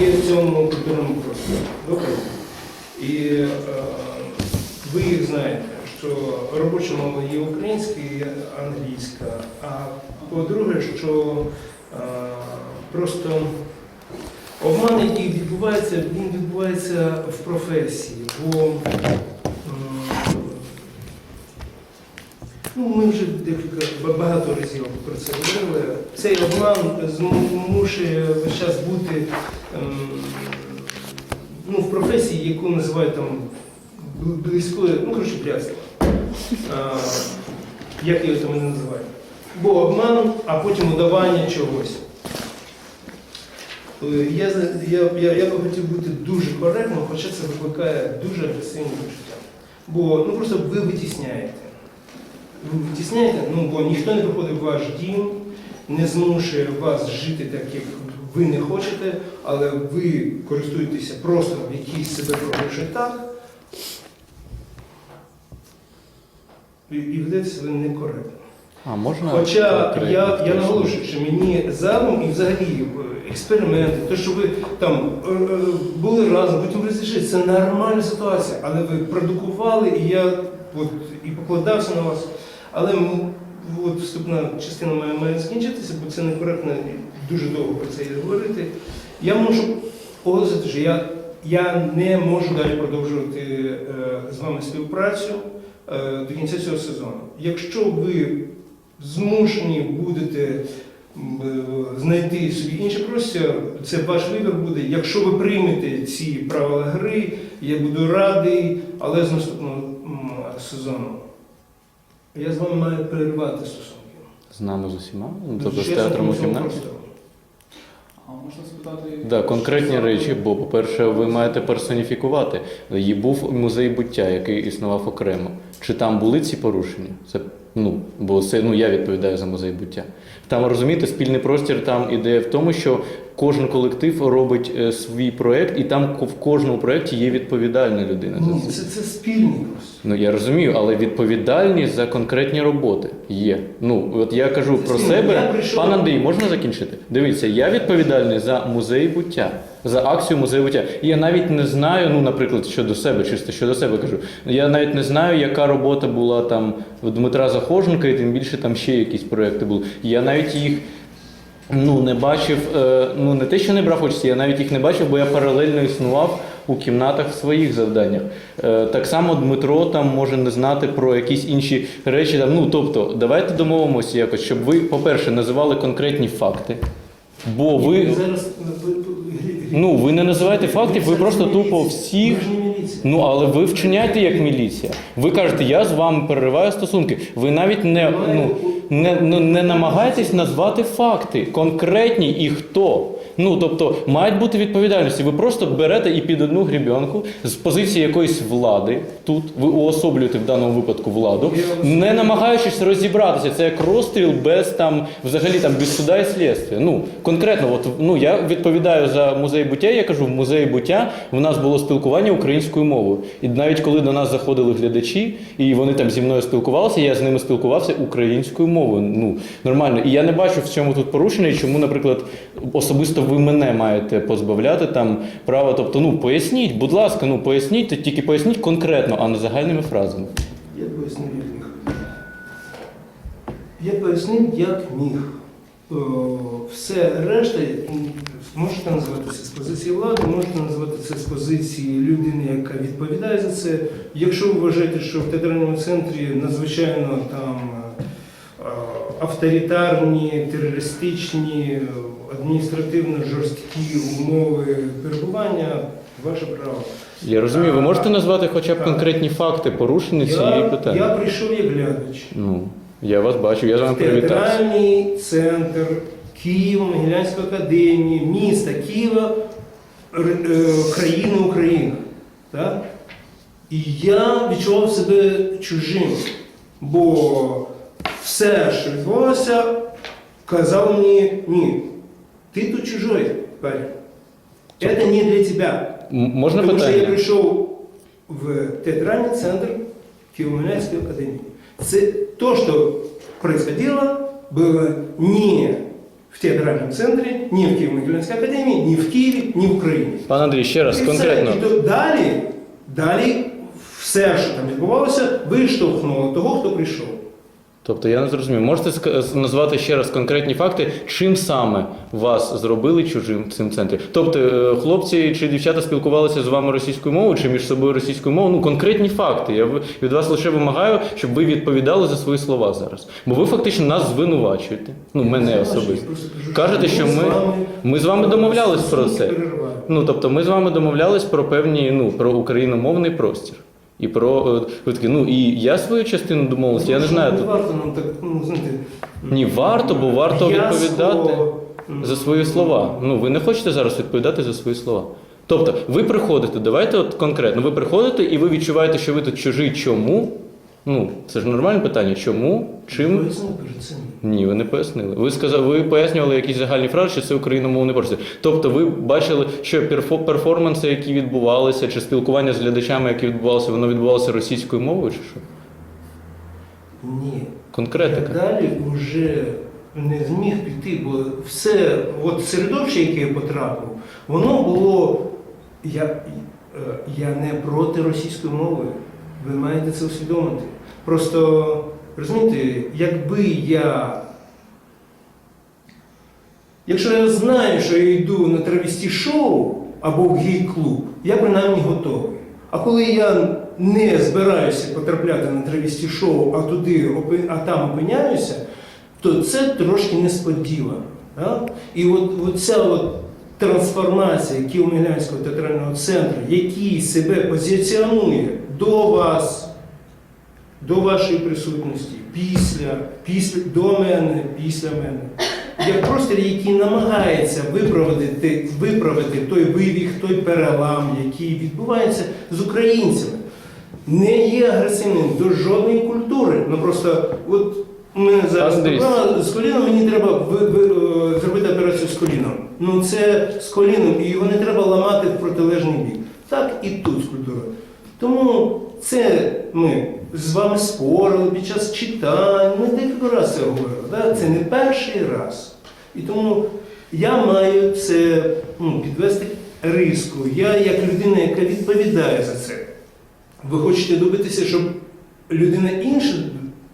є в цьому культурному просторі. І е, ви їх знаєте, що робоча мова є українська і англійська. А по-друге, що е, просто обман, який відбувається, він відбувається в професії. Бо Ну, ми вже декілька багато разів про це говорили. Цей обман змушує весь час бути ем, ну, в професії, яку називають там бл- близькою, ну коротше, блядство. Як його там не називають. Бо обман, а потім удавання чогось. Е, Я, я, я, я би хотів бути дуже коректним, хоча це викликає дуже агресивні почуття. Бо ну, просто ви витісняєте. Ви витісняєте, ну бо ніхто не приходить в ваш дім, не змушує вас жити так, як ви не хочете, але ви користуєтеся просто в якийсь себе пробивши так. І, і ведете себе некоректно. А можна Хоча я, я наголошую, що мені задум і взагалі е, експерименти, те, що ви там е, е, були разом, потім розійшли, це нормальна ситуація, але ви продукували, і я от, і покладався на вас. Але от, вступна частина має, має закінчитися, бо це некоректно і дуже довго про це говорити. Я можу оголосити, що я, я не можу далі продовжувати е, з вами співпрацю е, до кінця цього сезону. Якщо ви змушені будете е, знайти собі інший простір, це ваш вибір буде. Якщо ви приймете ці правила гри, я буду радий, але з наступного сезону. Я з вами маю перервати стосунки. З нами з усіма? Ну, тобто з Чесно, театром у кімнаті? А можна спитати? Да, конкретні що речі, бо, по-перше, ви маєте персоніфікувати. Є був музей буття, який існував окремо. Чи там були ці порушення? Це ну, бо це ну я відповідаю за музей буття. Там розумієте, спільний простір там іде в тому, що кожен колектив робить е, свій проект, і там ко- в кожному проєкті є відповідальна людина за Ні, це. це, це спільний просто. Ну я розумію, але відповідальність за конкретні роботи є. Ну от я кажу про я себе. прийшов- Пан Андрій, можна закінчити? Дивіться, я відповідальний за музей буття, за акцію музею буття. І я навіть не знаю, ну, наприклад, щодо себе, чисто щодо себе кажу. Я навіть не знаю, яка робота була там в Дмитра Захоженка, і тим більше там ще якісь проекти були. Я навіть їх. Ну, не бачив, е, ну не те, що не брав участі, я навіть їх не бачив, бо я паралельно існував у кімнатах в своїх завданнях. Е, так само Дмитро там може не знати про якісь інші речі. Там, ну, тобто, давайте домовимося якось, щоб ви, по-перше, називали конкретні факти. Бо ви, зараз ну, ви не називаєте фактів, ви просто тупо всіх. Ну, але ви вчиняєте як міліція. Ви кажете, я з вами перериваю стосунки. Ви навіть не, ну, не, не, намагайтесь назвати факти конкретні і хто. Ну, тобто, мають бути відповідальності. Ви просто берете і під одну грібенку з позиції якоїсь влади, тут ви уособлюєте в даному випадку владу, не намагаючись розібратися. Це як розстріл без там, взагалі там без суда і слідства. Ну, конкретно, от ну я відповідаю за музей буття. Я кажу, в музеї буття в нас було спілкування українською мовою. І навіть коли до нас заходили глядачі, і вони там зі мною спілкувалися, я з ними спілкувався українською мовою. Ну нормально. І я не бачу в цьому тут порушення, і чому, наприклад, особисто ви мене маєте позбавляти там права. Тобто, ну поясніть, будь ласка, ну поясніть, тільки поясніть конкретно, а не загальними фразами. Я пояснив, як міг. Я пояснив, як міг. Все решта, можете називати з позиції влади, можете називати це з позиції людини, яка відповідає за це. Якщо ви вважаєте, що в театральному центрі надзвичайно там е, авторитарні, терористичні, адміністративно жорсткі умови перебування, ваше право. Я розумію, ви можете назвати хоча б конкретні факти порушення цієї питання? я прийшов як глядач. Ну, я вас бачу, я з вами привітався. Театральний центр Києво-Могилянської академії, міста Києва, е, країни України. Так? І я відчував себе чужим, бо все, що відбувалося, казало мені, ні, ти тут чужой, парень. Це не для тебе. М- Можна Тому що я питання? прийшов в театральный центр Киево-Могилянской академии. Це то, что происходило, было не в театральному центрі, ні в Києво-Могилянській академії, ні в Києві, ні в Україні. Пан Андрій, ще раз І конкретно. все. І то далі, далі все, що там відбувалося, виштовхнуло того, хто прийшов. Тобто я не зрозумів. Можете назвати ще раз конкретні факти, чим саме вас зробили чужим в цим центрі? Тобто е, хлопці чи дівчата спілкувалися з вами російською мовою чи між собою російською мовою? Ну конкретні факти. Я від вас лише вимагаю, щоб ви відповідали за свої слова зараз. Бо ви фактично нас звинувачуєте. Ну мене особисто. Кажете, що ми- ми з вами домовлялись про це. Ну тобто, ми з вами домовлялись про певні ну про україномовний простір. І про е, ви такі, ну і я свою частину домовився, я не знаю. Не варто нам так, ну, знаєте, Ні, варто, бо варто відповідати за свої слова. Ну, ви не хочете зараз відповідати за свої слова. Тобто, ви приходите, давайте от конкретно, ви приходите і ви відчуваєте, що ви тут чужий. Чому? Ну, це ж нормальне питання. Чому? Чим? Перед цим. Ні, ви не пояснили. Ви сказали, ви пояснювали якісь загальні фрази, що це україномовний простір. Тобто, ви бачили, що перформанси, які відбувалися, чи спілкування з глядачами, які відбувалося, воно відбувалося російською мовою, чи що? Ні. Конкретика. Я далі вже не зміг піти, бо все, от середовище, яке я потрапив, воно було. Я, е, я не проти російської мови. Ви маєте це усвідомити. Просто розумієте, якби я. Якщо я знаю, що я йду на травісті шоу або в гей-клуб, я принаймні готовий. А коли я не збираюся потрапляти на травісті шоу, а туди а там опиняюся, то це трошки несподівано. Да? І от, от от трансформація Києво-Могилянського театрального центру, який себе позиціонує до вас, до вашої присутності, після, після до мене, після мене. Як простір, який намагається виправити, виправити той вивіх, той перелам, який відбувається з українцями, не є агресивним до жодної культури. Ну просто от мене зараз проблема з коліном, мені треба ви, ви, е, зробити операцію з коліном. Ну це з коліном, і його не треба ламати в протилежний бік. Так і тут з культурою. Тому це ми з вами спорили під час читань, ми декілька разів це говорили. Да? Це не перший раз. І тому я маю це ну, підвести риску. Я, як людина, яка відповідає за це. Ви хочете добитися, щоб людина інша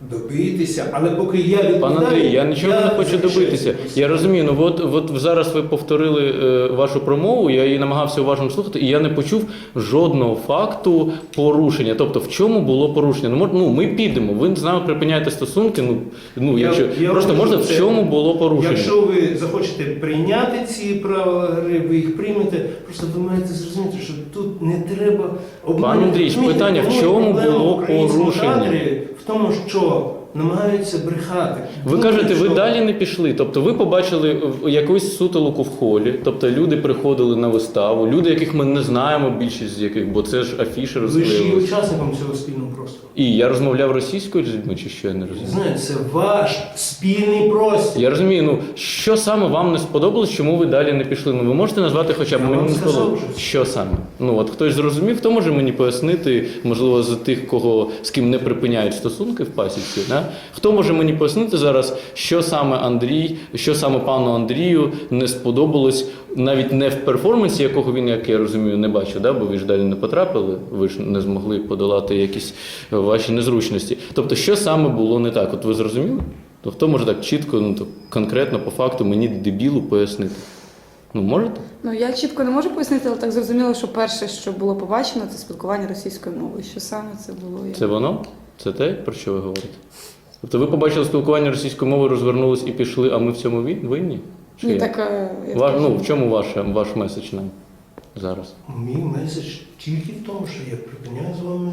добитися, але поки я відповідаю... Пан Андрій, я нічого не хочу добитися. Я розумію, ну от, от зараз ви повторили е, вашу промову, я її намагався уважно слухати, і я не почув жодного факту порушення. Тобто, в чому було порушення? Ну, мож- ну ми підемо, ви з нами припиняєте стосунки. Ну, ну Я- якщо я просто можна, в чому було порушення? Якщо ви захочете прийняти ці правила гри, ви їх приймете, просто ви маєте зрозуміти, що тут не треба обманювати. Пане Андрій, питання, в чому було порушення? Тому, що намагаються брехати. Ви Думають, кажете, ви далі не пішли. Тобто ви побачили е, якусь сутолоку в холі, тобто люди приходили на виставу, люди, яких ми не знаємо, більшість з яких, бо це ж афіші Ви ж є учасником цього спільного простору. І я розмовляв російською з людьми, чи що я не розумію? Знаєте, це ваш спільний простір. Я розумію, ну що саме вам не сподобалось, чому ви далі не пішли? Ну ви можете назвати хоча б Я мені не сподобалось. Що саме? Ну от хтось зрозумів, хто може мені пояснити, можливо, з тих, кого з ким не припиняють стосунки в пасіці, да? Хто може мені пояснити зараз, що саме Андрій, що саме пану Андрію не сподобалось навіть не в перформансі, якого він, як я розумію, не бачив, да? бо ви ж далі не потрапили, ви ж не змогли подолати якісь ваші незручності. Тобто, що саме було не так? От ви зрозуміли? То хто може так чітко, ну то конкретно по факту мені дебілу пояснити? Ну можете? Ну я чітко не можу пояснити, але так зрозуміло, що перше, що було побачено, це спілкування російською мовою. Що саме це було? Це воно? Це те, про що ви говорите? Тобто ви побачили спілкування російською мовою, розвернулись і пішли, а ми в цьому винні? Чи Ні, як? так е, я Ва- скажу. ну, в чому ваша, ваш меседж нам зараз? Мій меседж тільки в тому, що я припиняю з вами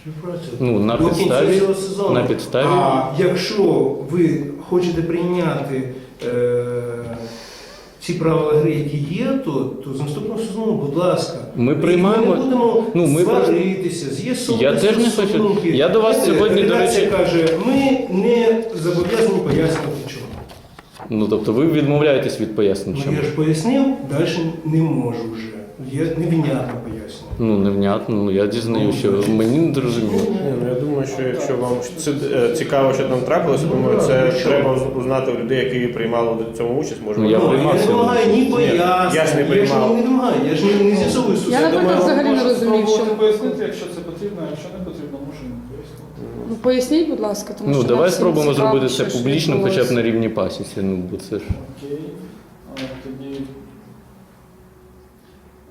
співпрацю. Ну, на До кінця підставі- цього сезону. на підставі- А якщо ви хочете прийняти е, ці правила гри, які є, то, то з наступного сезону, будь ласка, Ми приймаємо- Ми не будемо Ну, ми сваритися, з'ясовувати Я теж не хочу. Я до вас сьогодні, до речі- каже, ми не зобов'язані пояснювати чому. Ну тобто ви відмовляєтесь від пояснень. Ну, Чому? я ж пояснив, далі не можу вже. Я невнятно пояснюю. Ну, невнятно, ну я дізнаю, що мені не зрозуміло. Ні, ну я думаю, що якщо вам це е, цікаво, що там трапилося, думаю, це треба уз- узнати у людей, які приймали в цьому участь. Може, Ну, я Ну, приймав я не вимагаю ні пояснень. я ж не Я ж не вимагаю, я ж не, не з'ясовую Я, наприклад, взагалі не розумію, що- пояснити, якщо це потрібно, а якщо не потрібно, може пояснити. Ну поясніть, будь ласка, тому Ну, що давай спробуємо зробити це публічно, хоча б на рівні пасіці. Ну, бо це ж. Окей. А, тоді.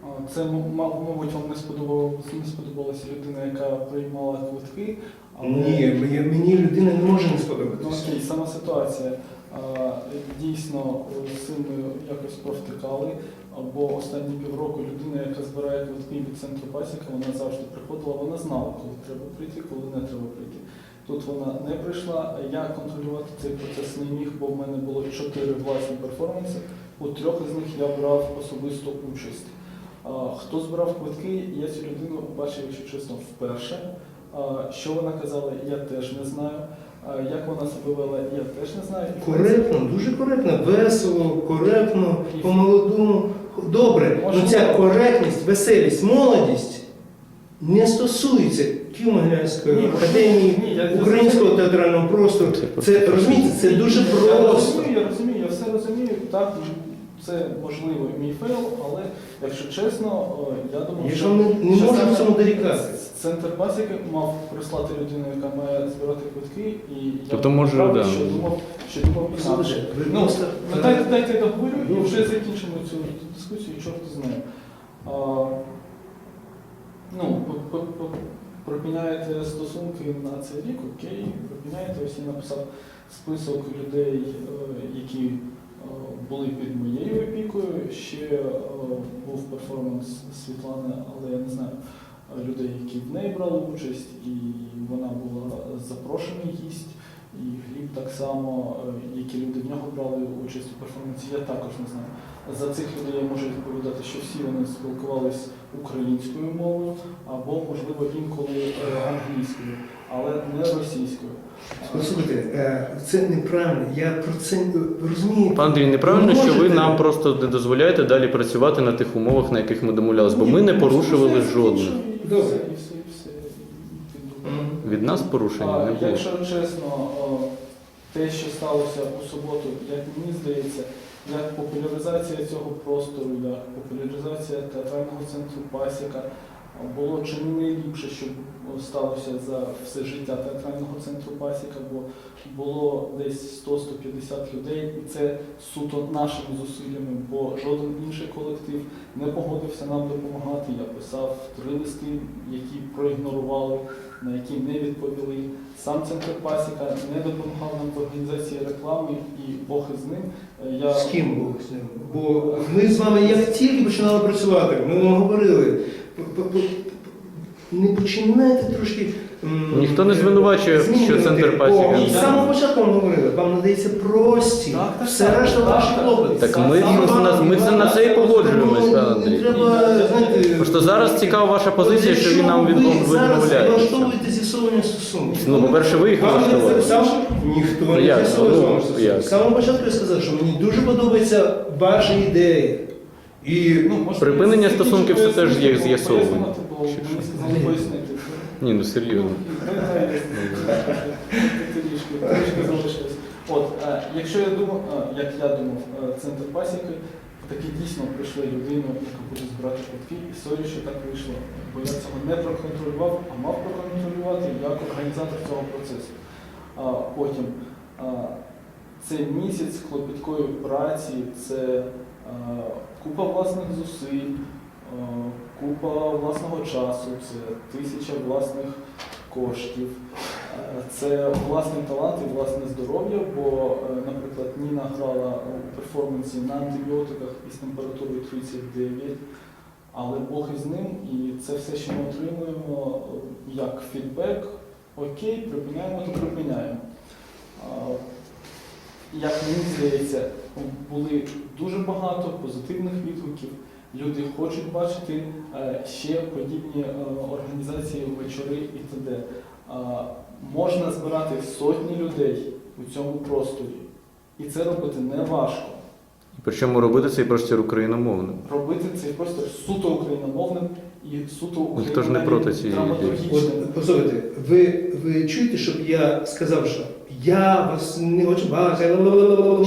А, Це, мабуть, вам не сподобалося, не сподобалася людина, яка приймала квитки. але- Ні, мені, людина не може не Ну, сподобатися. окей, сама ситуація. Дійсно, ми якось провтикали. Бо останні півроку людина, яка збирає квитки від центру пасіка, вона завжди приходила, вона знала, коли треба прийти, коли не треба прийти. Тут вона не прийшла, я контролювати цей процес не міг, бо в мене було чотири власні перформанси. У трьох із них я брав особисту участь. Хто збирав квитки, я цю людину бачив, якщо чесно, вперше. Що вона казала, я теж не знаю. Як вона себе вела, я теж не знаю. Коректно, дуже коректно, весело, коректно, по-молодому. Добре, Може, ну ця коректність, веселість, молодість не стосується Києво-Могилянської академії, ні, я- українського театрального простору. Це просто розумієте, це дуже Я розумію, я розумію, я все розумію. Так, це можливо мій фейл, але якщо чесно, я думав, Я ж не, що саме в цьому дорікати. Центр пасіки мав прислати людину, яка має збирати квитки, і я Тобто, може, правда, да. що думав, що думав інакше. Ви Ну, просто- ну дайте, дайте я договорю і вже закінчимо цю дискусію, чорт знає. А, ну, п- п- п- пропіняєте стосунки на цей рік, окей, пропіняєте, ось я написав список людей, е, які були під моєю опікою. Ще е, був перформанс Світлани, але я не знаю е, людей, які в неї брали участь, і вона була запрошений гість. І Гліб так само, е, які люди в нього брали участь у перформансі, я також не знаю. За цих людей я можу відповідати, що всі вони спілкувалися українською мовою або, можливо, інколи англійською, але не російською. Послухайте, е, це неправильно. Я про це ви розумієте. Пан Андрій, неправильно, що ви нам просто не дозволяєте далі працювати на тих умовах, на яких ми домовлялися, бо ми не порушували жодних. Добре. Від нас порушення не було. Якщо чесно, те, що сталося у суботу, як мені здається, як популяризація цього простору, як популяризація театрального центру Пасіка було чи не найліпше, що о, сталося за все життя театрального центру Пасіка, бо було десь 100-150 людей, і це суто нашими зусиллями, бо жоден інший колектив не погодився нам допомагати. Я писав три листи, які проігнорували на які не відповіли. Сам центр пасіка не допомагав нам в організації реклами і Бог із ним. Я З ким Бог з ним? Бо ми з вами як тільки починали працювати, ми вам говорили. Не починайте трошки. Ніхто не звинувачує, що центр пасіка. З самого початку вам говорили, вам надається прості, Так, все решта ваші хлопець. Так ми, ми, на, ми це на це і Не Андрій. треба, знаєте, Просто зараз цікава ваша позиція, що він нам ви зараз відмовляє. влаштовуєте з'ясовування стосунків. Ну, по-перше, ви їх Вам не влаштували. Ніхто Ну, не як? з'ясовує з вами стосунки. З самого початку я сказав, що мені дуже подобається ваша ідея. І Ну, може, Припинення це стосунків це теж є Мені що? пояснити. Ні, ну серйозно. Трішки залишилось. От, е, якщо я думав, е, як я думав, е, центр пасіки, таки дійсно прийшли людину, яка буде збирати квитки, і сорі, що так вийшло. Бо я цього не проконтролював, а мав проконтролювати як організатор цього процесу. А потім а, це місяць клопіткої праці, це купа власних зусиль, е, купа власного часу, це тисяча власних коштів. Е, Це власний талант і власне здоров'я, бо, е, наприклад, Ніна грала у перформансі на антибіотиках із температурою 39, але Бог із ним, і це все, що ми отримуємо е, як фідбек, окей, припиняємо, то припиняємо. Як мені здається, були дуже багато позитивних відгуків. Люди хочуть бачити е, ще подібні е, організації, вечори і т.д. А, Можна збирати сотні людей у цьому просторі, і це робити не важко. Причому робити цей простір україномовним. робити цей простір суто україномовним і суто Ніхто ж не проти цієї ідеї. послухайте, ви, ви чуєте, щоб я сказав, що я вас не хочу бачити.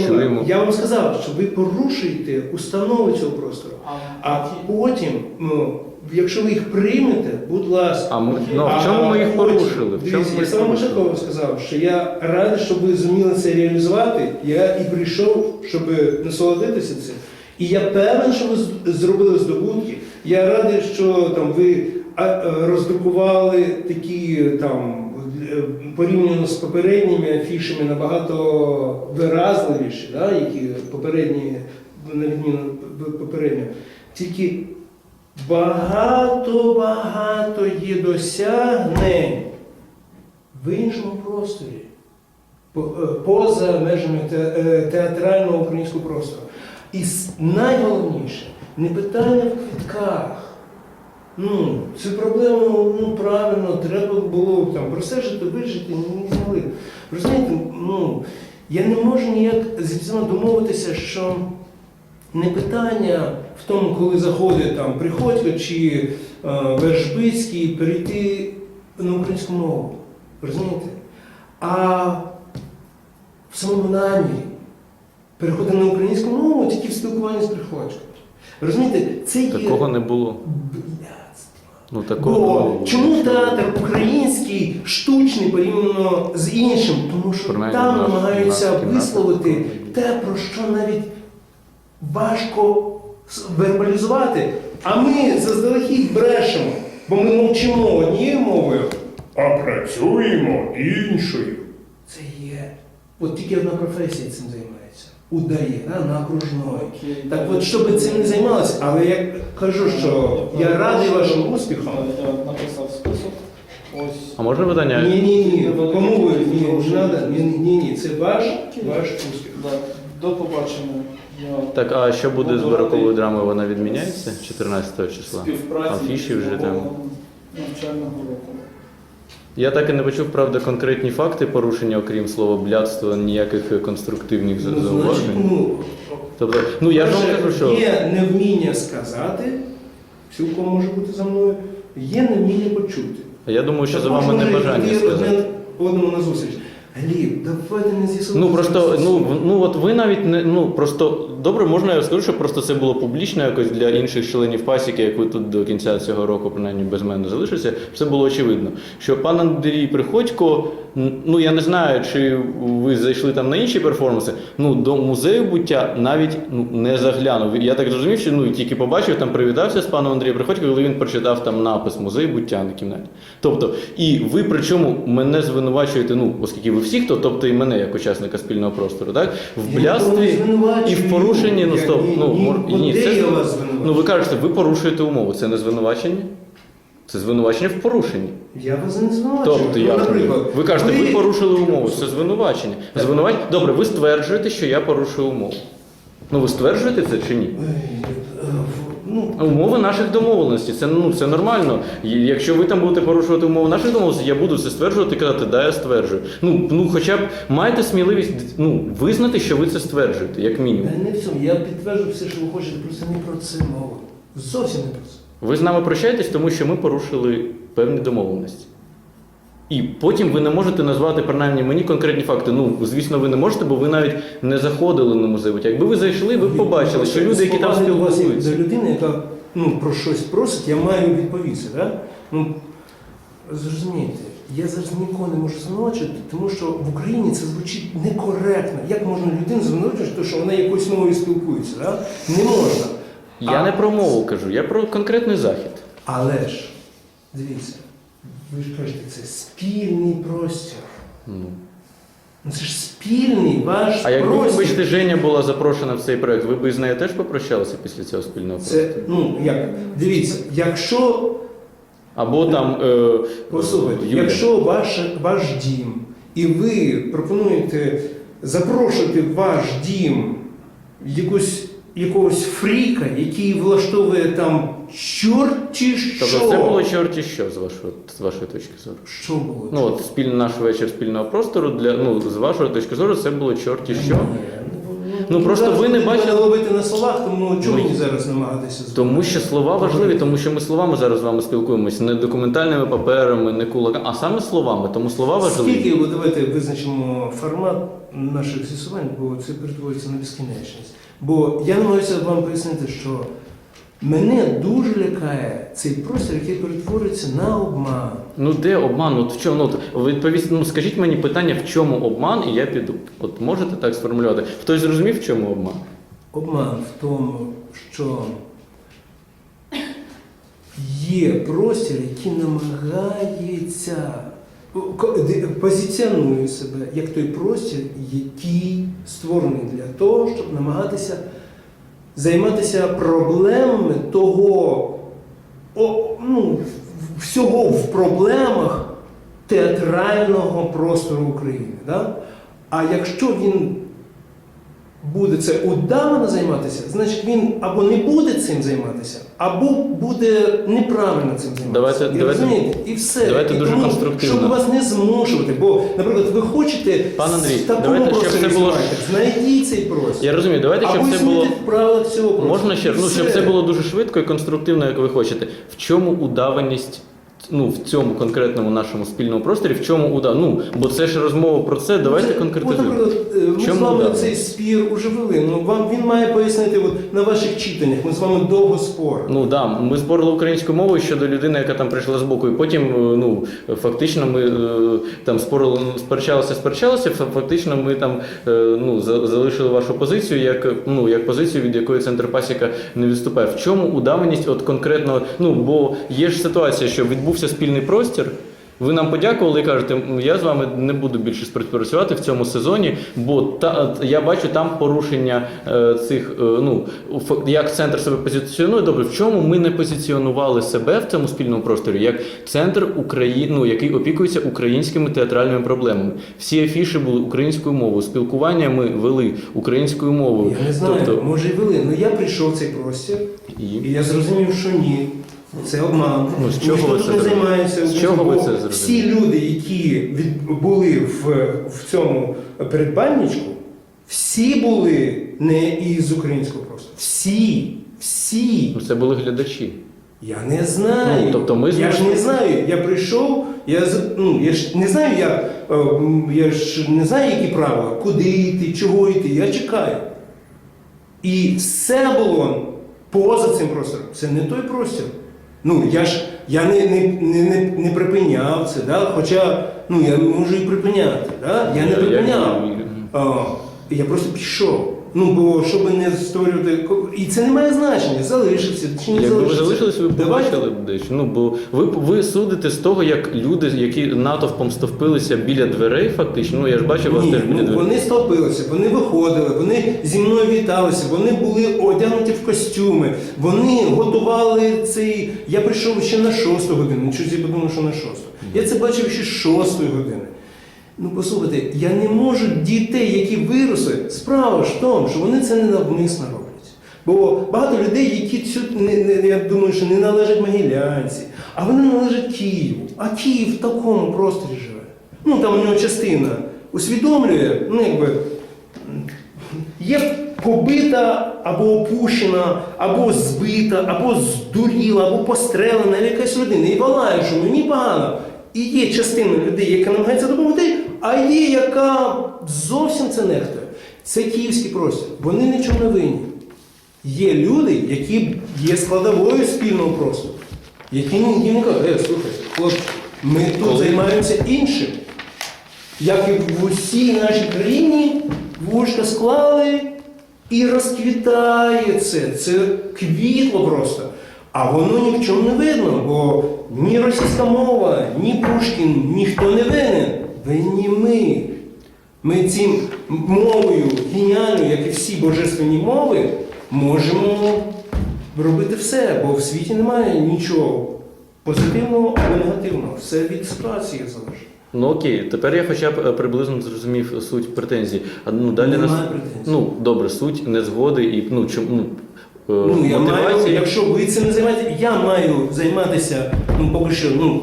Чуємо. Я вам сказав, що ви порушуєте установи цього простору. А потім, ну, якщо ви їх приймете, будь ласка. А ми ну в чому ми їх порушили? В чому Дивіться, ми я їх саме порушили? початково сказав, що я радий, щоб ви зуміли це реалізувати. Я і прийшов, щоб насолодитися цим. І я певен, що ви з- зробили здобутки. Я радий, що там ви а, е, роздрукували такі там порівняно з попередніми афішами набагато виразливіші, да, які попередні, на відміну п- попереднього. Тільки багато-багато є досягнень в іншому просторі, е, поза межами е, театрального українського простору. І найголовніше, не питання в квітках. Ну, цю проблему ну, правильно, треба було там простежити, вижити, не зняли. Розумієте, ну, я не можу ніяк звісно домовитися, що не питання в тому, коли заходить там Приходько чи е, Вержбицький, перейти на українську мову. Розумієте? А в самому намірі переходити на українську мову тільки в спілкуванні з Приходько. Розумієте, це є Такого не було. Ну такого Бо чому театр український штучний порівняно з іншим? Тому що Принаймні, там наш- намагаються кімната. висловити те, про що навіть важко с- вербалізувати. А ми заздалегідь брешемо, бо ми мовчимо однією мовою, а працюємо іншою. Це є. От тільки одна професія цим займається. Удає, да, на окружної. Окей. Так от, щоб цим не займалися, але я кажу, що я радий вашим успіхам. Я написав список. Ось. А можна питання? Ні, ні, ні. Кому ви? Ні, не треба. Ні, ні, ні. Це ваш, ваш успіх. Да. До побачення. Я Так, а що буде з бароковою драмою? Вона відміняється 14 числа? співпраці Афіші вже там. навчального року. Я так і не почув, правда, конкретні факти порушення, окрім слова блядство, ніяких конструктивних Ну, зауважень. ну, Тобто, ну я ж вам кажу, що є невміння сказати, цілком може бути за мною, є невміння почути. А я думаю, що за вами не бажання сказати. одному на зустріч. Гліб, давайте не з'ясувати. Ну просто ну ну от ви навіть не ну просто добре, можна я скажу, що просто це було публічно якось для інших членів пасіки, як ви тут до кінця цього року, принаймні без мене залишиться. Все було очевидно. Що пан Андрій Приходько, ну я не знаю, чи ви зайшли там на інші перформанси. Ну до музею буття навіть ну не заглянув. Я так зрозумів, що ну тільки побачив там, привітався з паном Андрієм Приходько, коли він прочитав там напис музей буття на кімнаті. Тобто, і ви причому мене звинувачуєте, ну оскільки ви всі хто, тобто і мене як учасника спільного простору, так в блястві і в порушенні. Ну стоп, ну ні- ні, це ну ви кажете, ви порушуєте умову. Це не звинувачення? Це звинувачення в порушенні. Я вас не звинувачую. Тобто, наприклад, ви кажете, ви порушили умову. Це звинувачення. Звинувач... Добре, ви стверджуєте, що я порушую умову. Ну ви стверджуєте це чи ні? Е, в- Ну, Умови наших домовленостей. Це ну це нормально. Якщо ви там будете порушувати умови наших домовленостей, я буду це стверджувати і казати, да, я стверджую. Ну ну, хоча б маєте сміливість ну визнати, що ви це стверджуєте, як мінімум. Не в цьому. Я підтверджую все, що ви хочете, просто не про це мова. Зовсім не про це. Ви з нами прощаєтесь, тому що ми порушили певні домовленості. І потім ви не можете назвати принаймні мені конкретні факти. Ну, звісно, ви не можете, бо ви навіть не заходили на музей. буття. Якби ви зайшли, ви б побачили, що люди, які там спілкуються. До людини, яка ну, про щось просить, я маю відповісти. Да? Ну, зрозумійте, я зараз нікого не можу звинувачувати, тому що в Україні це звучить некоректно. Як можна людину звинувачувати, що вона якоюсь мовою спілкується? Да? Не можна. Я А- не про мову кажу, я про конкретний захід. Але ж, дивіться, ви ж кажете, це спільний простір. Ну. Ну це ж спільний ваш А якби, вибачте, Женя була запрошена в цей проект, ви б із нею теж попрощалися після цього спільного Це, проекту? ну, як, дивіться, якщо Або там е, Послухайте, Юля. якщо ваш, ваш дім, і ви пропонуєте запрошувати в ваш дім якусь, якогось фріка, який влаштовує там чорті що. Тобто це було чорті що з вашої, з вашої точки зору? Що було? Ну от спіль, наш вечір спільного простору для ну з вашої точки зору це було чорті що. Ні, Ну просто ви не бачили. ловити на словах, тому чому Ну, мені зараз намагатися Тому що слова важливі, тому що ми словами зараз з вами спілкуємося, не документальними паперами, не кулаками, а саме словами. Тому слова важливі. Скільки, давайте визначимо формат наших з'ясувань, бо це перетворюється на безкінечність. Бо я намагаюся вам пояснити, що мене дуже лякає цей простір, який перетворюється на обман. Ну де обман? От в чому? Ну, відповість, ну скажіть мені питання, в чому обман, і я піду. От можете так сформулювати? Хтось зрозумів, в чому обман? Обман в тому, що є простір, який намагається позиціонує себе як той простір, який створений для того, щоб намагатися займатися проблемами того, о, ну, всього в проблемах театрального простору України. Да? А якщо він буде це удавано займатися, значить він або не буде цим займатися, або буде неправильно цим займатися. Давайте- І давайте- розумієте? І все. давайте і дуже тому, конструктивно. Щоб вас не змушувати. Бо, наприклад, ви хочете Пан Андрій, в такому давайте, щоб це було- знайдіть цей простір. Я розумію, давайте, щоб або це було. правилах цього простору. Можна ще ну, щоб це було дуже швидко і конструктивно, як ви хочете. В чому удаваність? Ну, в цьому конкретному нашому спільному просторі, в чому уда? Ну, бо це ж розмова про це. Давайте Ну, конкретизуємо. е, ми з вами удар? цей спір уже вели. Ну вам він має пояснити от, на ваших читаннях. Ми з вами довго спорили. Ну да, ми зборили українською мовою щодо людини, яка там прийшла з боку, і потім е, ну фактично ми е, там спорили, сперечалися, сперечалися. Фактично, ми там ну за- залишили вашу позицію як ну як позицію, від якої центр пасіка не відступає. В чому удаваність? От конкретно, ну бо є ж ситуація, що відбувся спільний простір. Ви нам подякували і кажете, я з вами не буду більше співпрацювати в цьому сезоні, бо та я бачу там порушення е, цих е, ну як центр себе позиціонує. Добре, в чому ми не позиціонували себе в цьому спільному просторі як центр України, ну, який опікується українськими театральними проблемами. Всі афіші були українською мовою, спілкування ми вели українською мовою. Я не знаю, Тобто може і вели. Ну я прийшов в цей простір, і і я зрозумів, що ні. Це обман. Ну, з чого ви це займається. З чого ви це зрозуміли? Всі люди, які від, були в, в цьому передбанничку, всі були не із українського простору. Всі, всі. ну, це були глядачі. Я не знаю. Ну, тобто ми я ж не знаю. Я прийшов, я з- ну я ж не знаю, як е, м, я ж не знаю, які правила, куди йти, чого йти. Я чекаю. І все було поза цим простором. Це не той простір. Ну я ж я не, не, не, не, не припиняв це, да? хоча ну я можу і припиняти. Да? Я не припиняв. А, я просто пішов. Ну, бо щоб не створювати. І це не має значення, залишився чи не Якби ви залишився. залишились, ви б Давайте. побачили б дещо. Ну бо ви ви судите з того, як люди, які натовпом стовпилися біля дверей, фактично. Ну я ж бачив вас Ні, теж біля ну, дверей. вони стовпилися, вони виходили, вони зі мною віталися, вони були одягнуті в костюми, вони готували цей. Я прийшов ще на шосту годину, я подумав, що на шосту. Я це бачив ще з шостої години. Ну, послухайте, я не можу дітей, які виросли, справа ж в тому, що вони це не навмисно роблять. Бо багато людей, які цю, не, не, я думаю, що не належать Могилянці, а вони належать Києву. А Київ в такому просторі живе. Ну, там у нього частина усвідомлює, ну якби є побита або опущена, або збита, або здуріла, або пострелена якась людина. І волає, що мені погано. І є частина людей, яка намагається допомогти, а є, яка зовсім це нехтує. Це київський простір. Вони нічого не винні. Є люди, які є складовою спільного простору, які не, кажуть, е, слухайте, хлопці, ми тут Коли- займаємося іншим. Як і в усій нашій країні, вушка склали і розквітає це. Це квітло просто. А воно ні в чому не видно, бо ні російська мова, ні Пушкін, ніхто не винен. Винні ми. Ми цим мовою геніальною, як і всі божественні мови, можемо робити все, бо в світі немає нічого позитивного або негативного. Все від ситуації залежить. Ну окей, тепер я хоча б е, приблизно зрозумів суть претензій. А ну далі Немає нас претензій. ну добре, суть незгоди і ну чому ну, Ну, я маю, якщо ви цим не займаєтеся, я маю займатися, ну поки що, ну,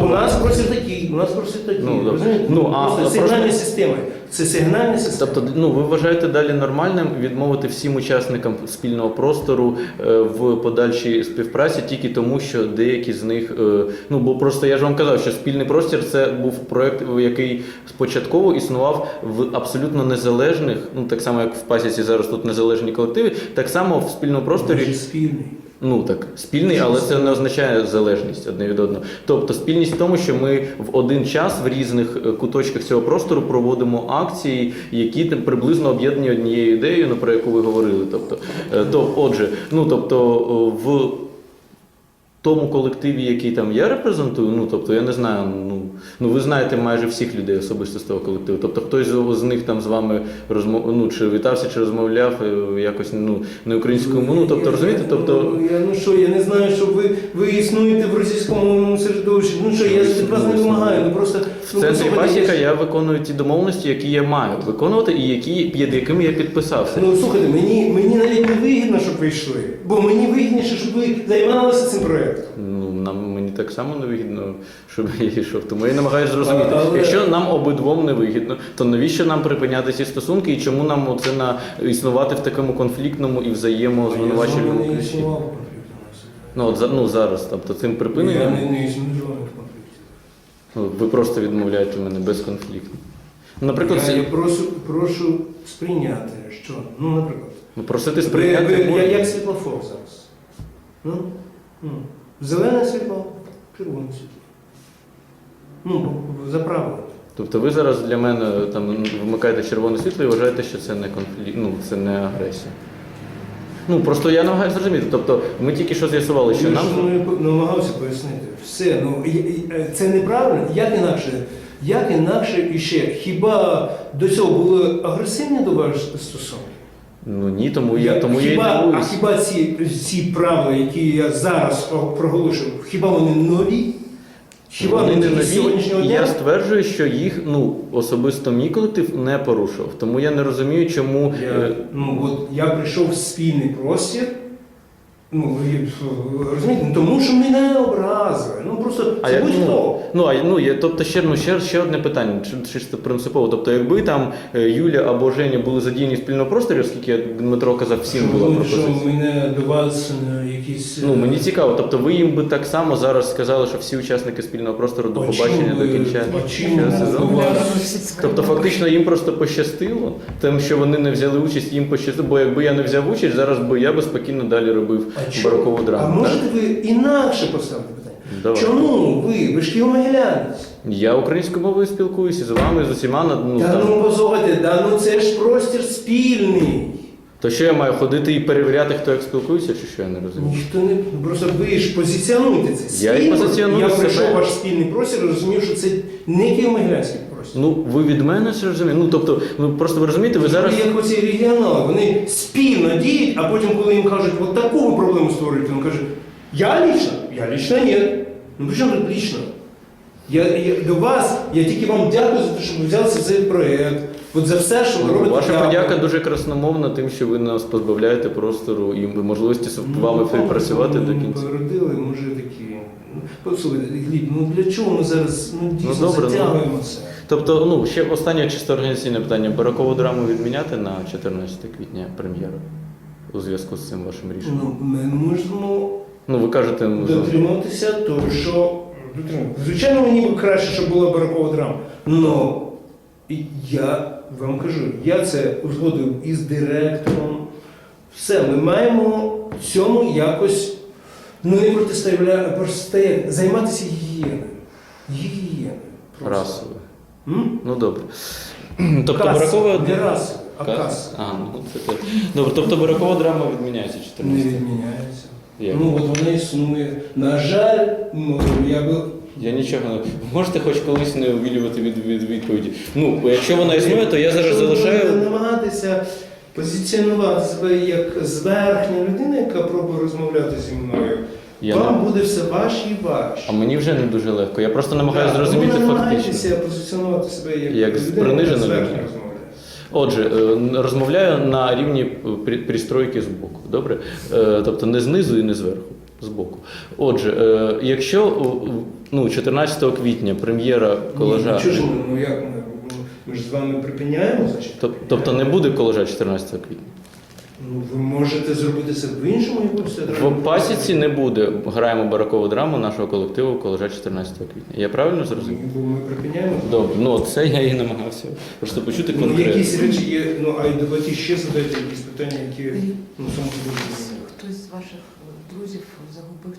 у нас просто такі, у нас просто такі, Ну, добре. розумієте? Ну, а просто просто- сигнальні системи. Це сигнальна система. Тобто, ну ви вважаєте далі нормальним відмовити всім учасникам спільного простору е, в подальшій співпраці тільки тому, що деякі з них е, ну бо просто я ж вам казав, що спільний простір це був проект, який спочатково існував в абсолютно незалежних, ну так само як в пасіці зараз тут незалежні колективи, так само в спільному просторі Дуже спільний. Ну так, спільний, але це не означає залежність одне від одного. Тобто спільність в тому, що ми в один час в різних е, куточках цього простору проводимо акції, які там приблизно об'єднані однією ідеєю, ну, про яку ви говорили. Тобто, е, то, отже, ну тобто в тому колективі, який там я репрезентую, ну тобто я не знаю, ну, ну ви знаєте майже всіх людей особисто з того колективу. Тобто хтось з, них там з вами розмов, ну, чи вітався, чи розмовляв е, якось ну, не українською мовою. Ну, тобто, розумієте, тобто. Ну, я, ну що, я не знаю, що ви, ви існуєте в російському середовищі. Ну що, я від вас не вимагаю. Ну просто В ну, центрі пасіка я- виконую ті домовленості, які я маю виконувати, і які під якими я підписався. Ну слухайте, мені, мені навіть не вигідно, щоб ви йшли. Бо мені вигідніше, щоб ви займалися цим проєктом. Так само не вигідно, щоб я йшов. Тому я намагаюся зрозуміти. Але- Якщо нам обидвом не вигідно, то навіщо нам припиняти ці стосунки і чому нам оце на існувати в такому конфліктному і не ключі? Ну от ну зараз, тобто цим Я припиненням не, не в конфлікті. ну, ви просто відмовляєте мене безконфліктно. Наприклад, я, я прошу, прошу сприйняти, що, ну, наприклад, ну, просити сприйняти. ви, можна. я, як світлофор зараз. Ну, ну, зелене світло, червоне світло. Ну, за правилами. Тобто ви зараз для мене там вмикаєте червоне світло і вважаєте, що це не конфлікт, ну це не агресія. Ну просто я намагаюся зрозуміти. Тобто ми тільки що з'ясували, що нам ж ну, намагався пояснити. Все, ну і- і- е, це неправильно. Як інакше? Як інакше іще? Хіба до цього були агресивні до вас стосунки? Ну ні, тому я тому я і хіба, а дивуюсь. хіба ці, ці правила, які я зараз проголошую, хіба вони нові? Хіба Вони вони не не з сьогоднішнього нові. дня? Я стверджую, що їх ну особисто мій колектив не порушував. Тому я не розумію, чому Я, е, ну, от я прийшов в спільний простір. Ну, розумієте, ну, тому що мене образили. Ну просто А це будь-хто. ну, ну, а, ну, є, тобто ще, ну, ще, ще одне питання, чи- чисто принципово. Тобто, якби там е, Юля або Женя були задіяні в спільному просторі, оскільки Дмитро казав, всім була Ну, пропозиція. Що мене до вас е, якісь. е, Ну, мені цікаво, тобто ви їм би так само зараз сказали, що всі учасники спільного простору до А побачення ви- до кінця. кінця ви сезону. вас- Тобто, фактично їм просто пощастило, тим, що вони не взяли участь, їм пощастило, бо якби я не взяв участь, зараз би я би спокійно далі робив А А драму. так? можете ви інакше поставити питання? Давай. Чому ви? Ви ж києво-могилянець. Я українською мовою спілкуюся з вами, з усіма ну, Та там. ну послухайте, да ну це ж простір спільний. То що я маю ходити і перевіряти, хто як спілкується, чи що я не розумію? Ніхто не просто ви ж позиціонуєте це. Я і позиціоную Я себе. прийшов в ваш спільний простір і розумів, що це не києво-могилянський простір. Ну, ви від мене це розумієте? Ну, тобто, ну просто ви розумієте, ви зараз. як оці регіонали, вони спільно діють, а потім, коли їм кажуть, от таку проблему створюєте, він каже, я лично, я лично ні. Ну при чому тут лично? Я, я, до вас, я тільки вам дякую за те, що ви взялися цей проєкт, от за все, що ви Ну, робите. Ваша подяка дуже красномовна тим, що ви нас позбавляєте простору і можливості з вами співпрацювати до кінця. Породили, може такі. Ну, Послухайте, Гліб, ну для чого ми зараз ну, дійсно добре, ну. затягуємо це? Тобто, ну ще останнє чисто організаційне питання: баракову драму відміняти на 14 квітня прем'єру у зв'язку з цим вашим рішенням. Ну, ми можемо Ну ви кажете, ну, дотримуватися того, що. Звичайно, мені б краще, щоб була баракова драма. Но я вам кажу, я це узгодив із директором. Все, ми маємо цьому якось ну не протиставляти, займатися гігієною. Гігієною. просто. М? Ну добре. Тобто Кас, баракова не раз, а Кас? кас. А, ну це так. Добре, тобто баракова драма відміняється Не 14. відміняється. Як? Ну от вона існує. На жаль, ну, я би Я нічого не можете хоч колись не увілювати від, від відповіді. Ну, якщо вона існує, то я зараз ви залишаю. намагатися позиціонувати себе як зверхня людина, яка пробує розмовляти зі мною. Я Вам не... буде все ваш і ваш. А мені вже не дуже легко. Я просто намагаюся зрозуміти ви фактично. намагаєтеся позиціонувати себе як, Як людина, яка принижена людина. розмовляє. Отже, е, розмовляю на рівні е, при- пристройки з боку. Добре? Е, Тобто не знизу і не зверху. З боку. Отже, е, якщо е, ну, 14 квітня прем'єра колажа. Ні, ну, чого ж ми, ну як ми? ми ж з вами припиняємо, значить. Тоб- Тобто не буде колежа 14 квітня. Ну, ви можете зробити це в іншому якомусь театральному В пасіці не буде. Граємо баракову драму нашого колективу колежа 14 квітня. Я правильно зрозумів? Бо ми припиняємо. Добре, ну це я і намагався просто почути Ну, конкретно. якісь речі є, ну а й давайте ще задайте якісь питання, які ну само собою. Хтось з ваших друзів загубив.